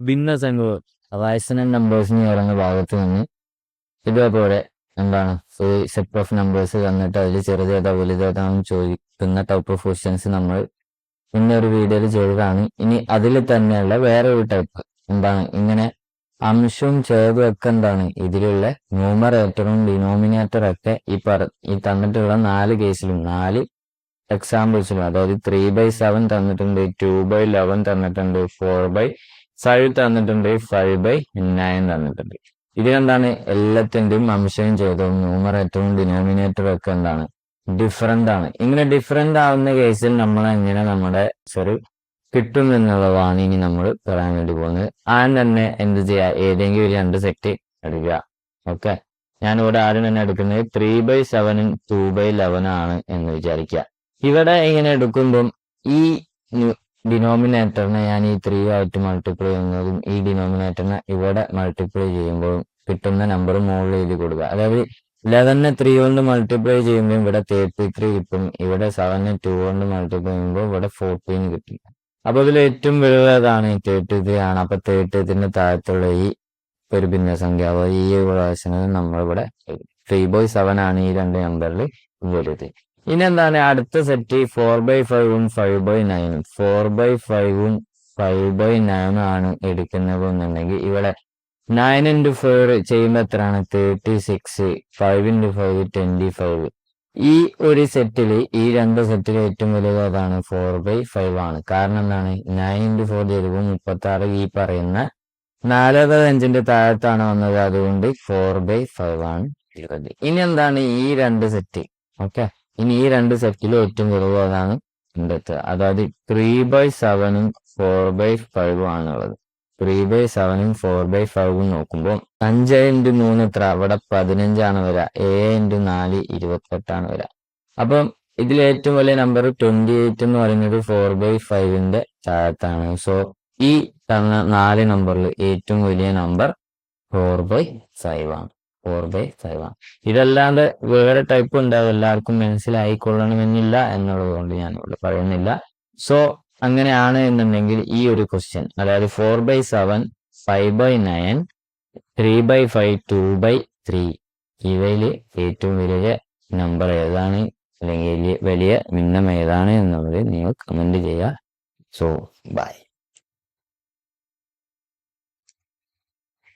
ഭിന്നസംഖ്യകൾ rational നമ്പേഴ്സിന് പറയുന്ന ഭാഗത്ത് നിന്ന് ഇതേപോലെ എന്താണ്? ഒരു സെറ്റ് ഓഫ് നമ്പേഴ്സ് തന്നിട്ട് അതിൽ ചെറുതേതാ വലുതേതാണെന്ന് ചോദിക്കുന്ന ടൈപ്പ് ഓഫ് ക്വസ്റ്റ്യൻസ് നമ്മൾ ഇന്ന ഒരു വീഡിയോയിൽ ചെയ്തതാണ്. ഇനി അതിൽ തന്നെയുള്ള വേറെ ഒരു ടൈപ്പ് എന്താണ്? ഇങ്ങനെ അംശവും ഛേദവും ഒക്കെ എന്താണ്? ഇതിലുള്ള ന്യൂമറേറ്ററും ഡിനോമിനേറ്ററും ഒക്കെ ഈ പറ ഈ തന്നിട്ടുള്ള നാല് കേസിലും നാല് എക്സാമ്പിൾസിലും അതായത് ത്രീ ബൈ സെവൻ തന്നിട്ടുണ്ട് ടു ബൈ ലെവൻ തന്നിട്ടുണ്ട് ഫോർ ബൈ ഫൈവ് തന്നിട്ടുണ്ട് ഫൈവ് ബൈ നയൻ തന്നിട്ടുണ്ട്. ഇതിലെന്താണ് എല്ലാത്തിന്റെയും അംശവും ചെയ്തതും ന്യൂമറേറ്ററും ഡിനോമിനേറ്ററും ഒക്കെ എന്താണ്? ഡിഫറെന്റ് ആണ്. ഇങ്ങനെ ഡിഫറെന്റ് ആവുന്ന കേസിൽ നമ്മൾ എങ്ങനെ നമ്മുടെ സോറി കിട്ടും എന്നുള്ളതാണ് ഇനി നമ്മൾ പറയാൻ വേണ്ടി പോകുന്നത്. ആദ്യം തന്നെ എന്ത് ചെയ്യുക ഏതെങ്കിലും ഒരു രണ്ട് സെറ്റ് എടുക്കുക. ഓക്കെ ഞാൻ ഇവിടെ ആദ്യം തന്നെ എടുക്കുന്നത് ത്രീ ബൈ സെവനും ടു ബൈ ലെവനും ആണ് എന്ന് വിചാരിക്കുക. ഇവിടെ ഇങ്ങനെ എടുക്കുമ്പം ഈ ഡിനോമിനേറ്ററിനെ ഞാൻ ഈ ത്രീ ആയിട്ട് മൾട്ടിപ്ലൈ ചെയ്യുന്നതും ഈ ഡിനോമിനേറ്ററിനെ ഇവിടെ മൾട്ടിപ്ലൈ ചെയ്യുമ്പോഴും കിട്ടുന്ന നമ്പർ മുകളിൽ എഴുതി കൊടുക്കുക. അതായത് ലെവനെ ത്രീ കൊണ്ട് മൾട്ടിപ്ലൈ ചെയ്യുമ്പോൾ ഇവിടെ തേർട്ടി ത്രീ കിട്ടും. ഇവിടെ സെവനെ ടു കൊണ്ട് മൾട്ടിപ്ലൈ ചെയ്യുമ്പോൾ ഇവിടെ ഫോർട്ടീൻ കിട്ടും. അപ്പൊ ഇതിൽ ഏറ്റവും വലുതാണ് ഈ തേർട്ടി ത്രീ ആണ്. അപ്പൊ തേർട്ടി ത്രീന്റെ താഴത്തുള്ള ഈ ഒരു ഭിന്നസംഖ്യ അപ്പോൾ ഈ പ്രാവശ്യം നമ്മളിവിടെ ത്രീ ബൈ സെവൻ ആണ് ഈ രണ്ട് നമ്പറിൽ വലുത്. ഇനി എന്താണ് അടുത്ത സെറ്റ് ഫോർ ബൈ ഫൈവും ഫൈവ് ബൈ നയനും ഫോർ ബൈ ഫൈവും ഫൈവ് ബൈ നയനും ആണ് എടുക്കുന്നത് എന്നുണ്ടെങ്കിൽ ഇവിടെ നയൻ ഇന്റു ഫോർ ചെയ്യുമ്പോൾ എത്രയാണ്? Thirty six five into five twenty five ഈ ഒരു സെറ്റിൽ ഈ രണ്ട് സെറ്റിൽ ഏറ്റവും വലുത് അതാണ് ഫോർ ബൈ ഫൈവ് ആണ്. കാരണം എന്താണ്? നയൻ ഇന്റു ഫോർ ചെയ്തപ്പോൾ മുപ്പത്തി ആറ് ഈ പറയുന്ന നാലര അഞ്ചിന്റെ താഴത്താണ് വന്നത്. അതുകൊണ്ട് ഫോർ ബൈ ഫൈവ് ആണ്. ഇനി എന്താണ് ഈ രണ്ട് സെറ്റ് ഓക്കെ ഇനി ഈ രണ്ട് സെറ്റിലും ഏറ്റവും കുറവ് അതാണ് കണ്ടെത്തുക. അതായത് ത്രീ ബൈ സെവനും ഫോർ ബൈ ഫൈവും ആണുള്ളത്. ത്രീ ബൈ സെവനും ഫോർ ബൈ ഫൈവും നോക്കുമ്പോൾ അഞ്ച് ഇന്റു മൂന്ന് എത്ര? അവിടെ പതിനഞ്ചാണ് വരിക. ഏഴ് ഇന്റു നാല് ഇരുപത്തെട്ടാണ് വരിക. അപ്പം ഇതിൽ ഏറ്റവും വലിയ നമ്പർ ട്വന്റി എയ്റ്റ് എന്ന് പറയുന്നത് ഫോർ ബൈ ഫൈവിന്റെ താഴത്താണ്. സോ ഈ തന്ന നാല് നമ്പറിൽ ഏറ്റവും വലിയ നമ്പർ ഫോർ ബൈ ഫൈവ് ആണ്. ഫോർ ബൈ ഫൈവ് ആണ് ഇതല്ലാതെ വേറെ ടൈപ്പ് ഉണ്ടാവും. എല്ലാവർക്കും മനസ്സിലായിക്കൊള്ളണമെന്നില്ല എന്നുള്ളത് കൊണ്ട് ഞാൻ ഇവിടെ പറയുന്നില്ല. സോ അങ്ങനെയാണ് എന്നുണ്ടെങ്കിൽ ഈ ഒരു ക്വസ്റ്റ്യൻ അതായത് four by seven five by nine three by five two by three ഇവയിൽ ഏറ്റവും വലിയ നമ്പർ ഏതാണ്? അല്ലെങ്കിൽ വലിയ ഭിന്നം ഏതാണ് എന്നുള്ളത് നിങ്ങൾ കമന്റ് ചെയ്യുക. So by